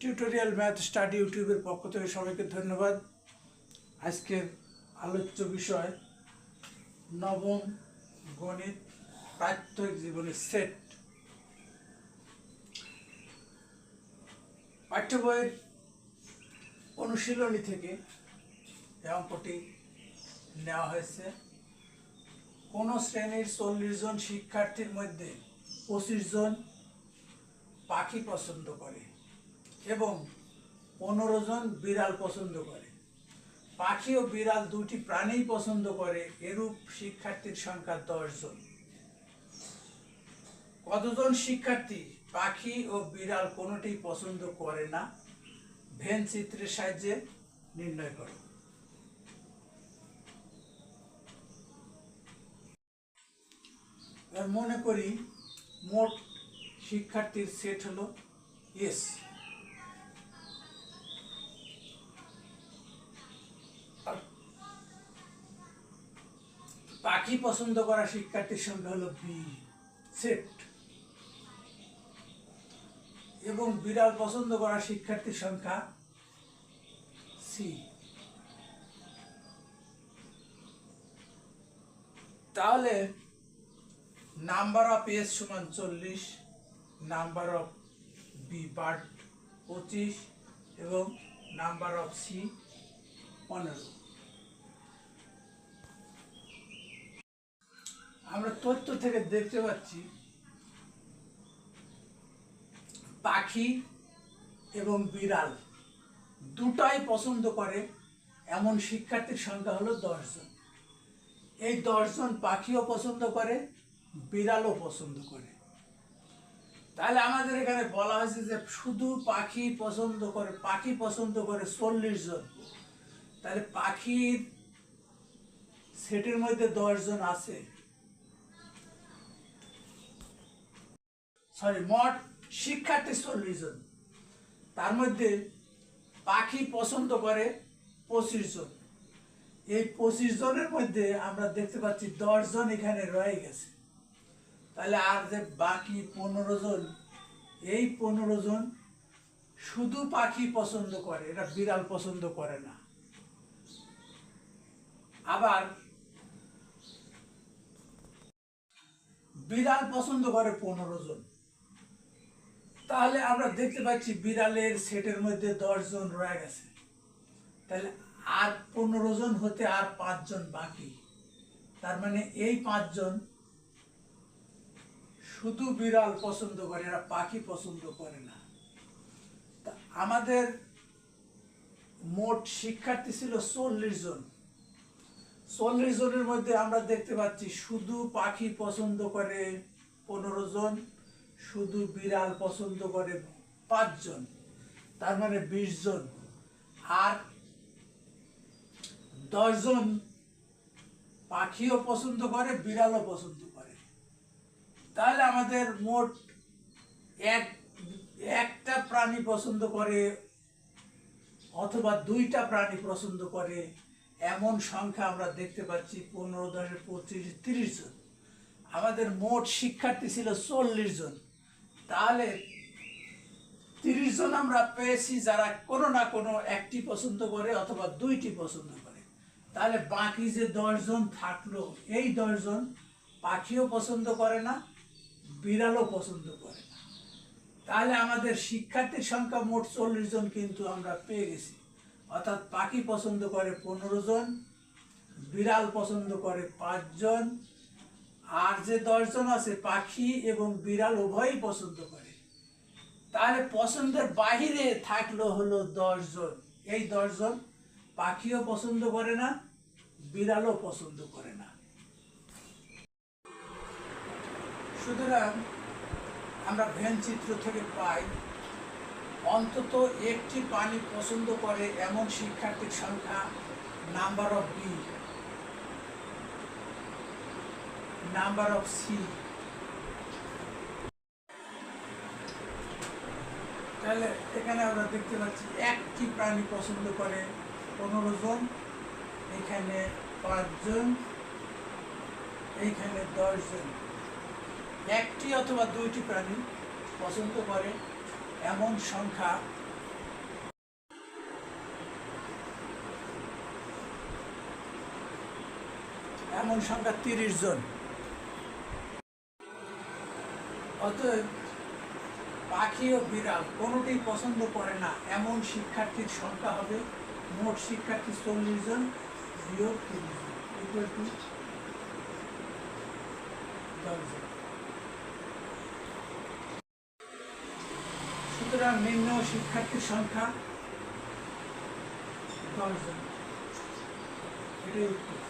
Tutorial math study ইউটিউবের পক্ষ থেকে সবাইকে ধন্যবাদ। আজকের আলোচ্য বিষয় নবম গণিত প্রাত্যহিক জীবনের সেট পাঠ্য বইয়ের অনুশীলনী থেকে অঙ্কটি নেওয়া হয়েছে। কোনো শ্রেণির চল্লিশ জন শিক্ষার্থীর মধ্যে পঁচিশ জন পাখি পছন্দ করে। এবং পনেরো জন বিড়াল পছন্দ করে। পাখি ও বিড়াল দুটি প্রাণীই পছন্দ করে, এরূপ শিক্ষার্থীর সংখ্যা দশ জন। কতজন শিক্ষার্থী পাখি ও বিড়াল কোনোটি পছন্দ করে না? ভেন চিত্রের সাহায্যে নির্ণয় করো। মনে করি মোট শিক্ষার্থীর সেট হলো এস পাখি পছন্দ করা শিক্ষার্থীর সংখ্যা হলো বি, সেট। এবং বিড়াল পছন্দ করা শিক্ষার্থীর সংখ্যা সি। তাহলে নাম্বার অফ এস সমান চল্লিশ, নাম্বার অফ বি বার্ড পঁচিশ, এবং নাম্বার অফ সি পনেরো। আমরা তথ্য থেকে দেখতে পাচ্ছি, পাখি এবং বিড়াল দুটাই পছন্দ করে, এমন শিক্ষার্থীর সংখ্যা হলো দশজন। এই দশজন পাখিও পছন্দ করে, বিড়ালও পছন্দ করে। তাহলে আমাদের এখানে বলা হয়েছে যে শুধু পাখি পছন্দ করে, পাখি পছন্দ করে চল্লিশ জন। তাহলে পাখির সেটের মধ্যে দশজন আছে। সরি মোট শিক্ষার্থী চল্লিশ জন। তার মধ্যে পাখি পছন্দ করে পঁচিশ জন। এই পঁচিশ জনের মধ্যে আমরা দেখতে পাচ্ছি দশ জন এখানে রয়ে গেছে। তাহলে আর যে বাকি পনেরো জন, এই পনেরো জন শুধু পাখি পছন্দ করে এটা বিড়াল পছন্দ করে না। আবার বিড়াল পছন্দ করে পনেরো জন। তাহলে আমরা দেখতে পাচ্ছি বিড়ালের সেটের মধ্যে দশ জন রয়ে গেছে। তাহলে আর পনেরো জন হতে আর পাঁচজন বাকি। তার মানে এই পাঁচজন শুধু বিড়াল পছন্দ করে এরা পাখি পছন্দ করে না। তা আমাদের মোট শিক্ষার্থী ছিল চল্লিশ জন। চল্লিশ জনের মধ্যে আমরা দেখতে পাচ্ছি শুধু পাখি পছন্দ করে পনেরো জন শুধু বিড়াল পছন্দ করে পাঁচজন, তার মানে বিশ জন আর দশজন পাখিও পছন্দ করে, বিড়ালও পছন্দ করে। তাহলে আমাদের মোট এক, একটা প্রাণী পছন্দ করে অথবা দুইটা প্রাণী পছন্দ করে, এমন সংখ্যা আমরা দেখতে পাচ্ছি পনেরো দশ পঁচিশ, তিরিশ জন। আমাদের মোট শিক্ষার্থী ছিল চল্লিশ জন। তাহলে তিরিশ জন আমরা পেয়েছি যারা কোনো না কোনো একটি পছন্দ করে অথবা দুইটি পছন্দ করে। তাহলে বাকি যে দশজন থাকল, এই দশজন পাখিও পছন্দ করে না, বিড়ালও পছন্দ করে না। তাহলে আমাদের শিক্ষার্থীর সংখ্যা মোট চল্লিশ জন কিন্তু আমরা পেয়ে গেছি। অর্থাৎ পাখি পছন্দ করে পনেরো জন, বিড়াল পছন্দ করে পাঁচজন আর যে দশজন আছে, পাখি এবং বিড়াল উভয়ই পছন্দ করে। তাহলে পছন্দের বাহিরে থাকল হলো দশজন। এই দশজন পাখিও পছন্দ করে না, বিড়ালও পছন্দ করে না। সুতরাং আমরা ভেন চিত্র থেকে পাই, অন্তত একটি পানি পছন্দ করে এমন শিক্ষার্থীর সংখ্যা number of B number of c. তাহলে এখানে আমরা দেখতে পাচ্ছি একটি প্রাণী পছন্দ করে পনেরো জন, এখানে পাঁচজন এইখানে দশজন। একটি অথবা দুইটি প্রাণী পছন্দ করে এমন সংখ্যা। এমন সংখ্যা তিরিশ জন। অতএব পাখি ও বিড়াল কোনোটি পছন্দ করে না। এমন শিক্ষার্থীর সংখ্যা হবে মোট শিক্ষার্থী চল্লিশ জন বিয়োগ তিরিশ। সুতরাং নিম্ন শিক্ষার্থীর সংখ্যা দশ জন। এটাই উত্তর।